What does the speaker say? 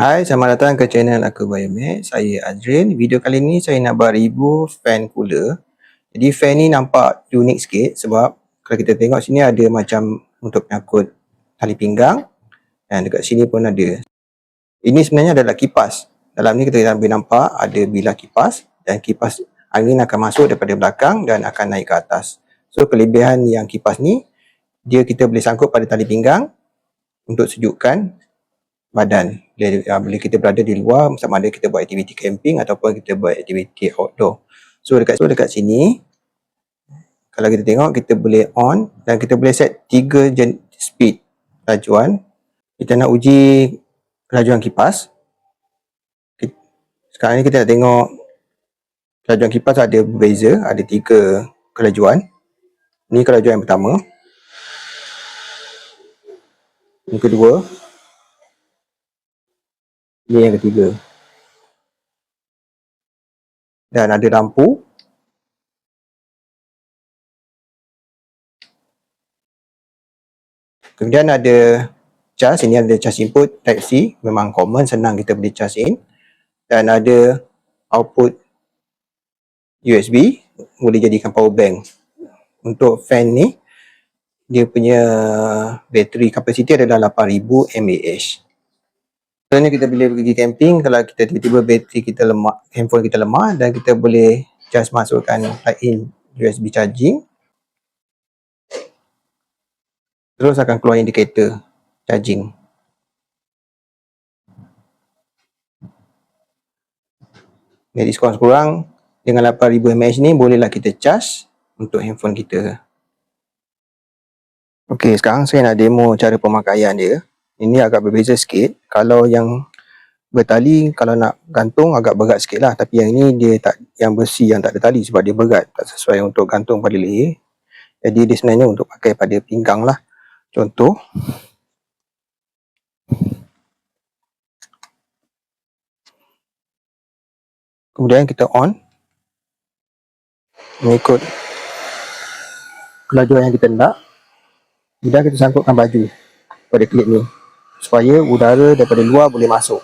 Hai, selamat datang ke channel aku Biomed. Saya Azrin. Video kali ni saya nak buat review fan cooler. Jadi fan ni nampak unik sikit sebab kalau kita tengok sini ada macam untuk pengangkut tali pinggang dan dekat sini pun ada. Ini sebenarnya adalah kipas. Dalam ni kita boleh nampak ada bilah kipas dan kipas angin akan masuk daripada belakang dan akan naik ke atas. So kelebihan yang kipas ni dia kita boleh sangkut pada tali pinggang untuk sejukkan badan. Bila, uh, bila kita berada di luar sama ada kita buat aktiviti camping ataupun kita buat aktiviti outdoor. So dekat so dekat sini kalau kita tengok kita boleh on dan kita boleh set tiga jen, speed lajuan kita nak uji kelajuan kipas. Sekarang ni kita nak tengok kelajuan kipas ada berbeza ada tiga kelajuan. Ni kelajuan yang pertama. Yang kedua ini yang ketiga. Dan ada lampu. Kemudian ada cas. Ini ada cas input type C. Memang common, senang kita boleh cas in. Dan ada output USB. Boleh jadikan power bank. Untuk fan ni, dia punya bateri kapasiti adalah 8000 mAh. Sebenarnya kita boleh pergi camping kalau kita tiba-tiba bateri kita lemah, handphone kita lemah dan kita boleh just masukkan plug in USB charging. Terus akan keluar indikator charging. Jadi sekurang-kurang dengan 8000 mAh ni bolehlah kita charge untuk handphone kita. Okey, sekarang saya nak demo cara pemakaian dia ini agak berbeza sikit. Kalau yang bertali kalau nak gantung agak berat sikit lah. Tapi yang ini dia tak yang besi yang tak ada tali sebab dia berat. Tak sesuai untuk gantung pada leher. Jadi dia sebenarnya untuk pakai pada pinggang lah. Contoh. Kemudian kita on. Mengikut kelajuan yang kita nak. Kemudian kita sangkutkan baju pada klip ni supaya udara daripada luar boleh masuk.